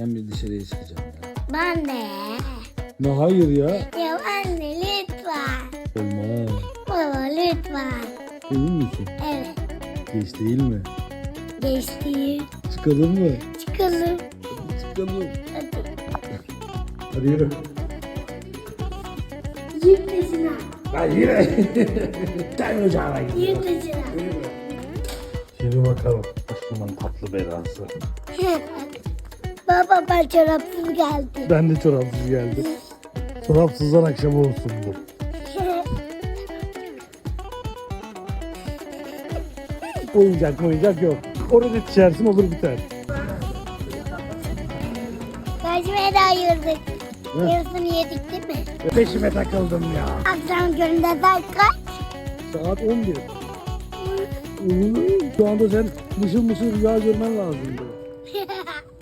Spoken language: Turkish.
Ben bir dışarıya çıkacağım ya. Ben de. Ne hayır ya. Ya anne lütfen. Olmaz. Baba lütfen. Emin misin? Evet. Geç değil mi? Geçti. Çıkalım mı? Çıkalım. Çıkalım. Hadi. Hadi yürü. Yurt dışına. Hadi yürü. Sen ocağına git. Yurt dışına. Yürü bakalım. Başımın tatlı belası. Baba ben çorapsız geldim. Ben de çorapsız geldim. Çorapsızdan akşam olsun bu. Oyuncak oyuncak yok. Orada içersin olur biter. Kaçmaya da ayırdık. Yarısını yedik değil mi? Peşime takıldım ya. Akşam köründe saat kaç? Saat 11. Uuu, Şu anda sen mışıl mışıl rüya görmen lazımdı.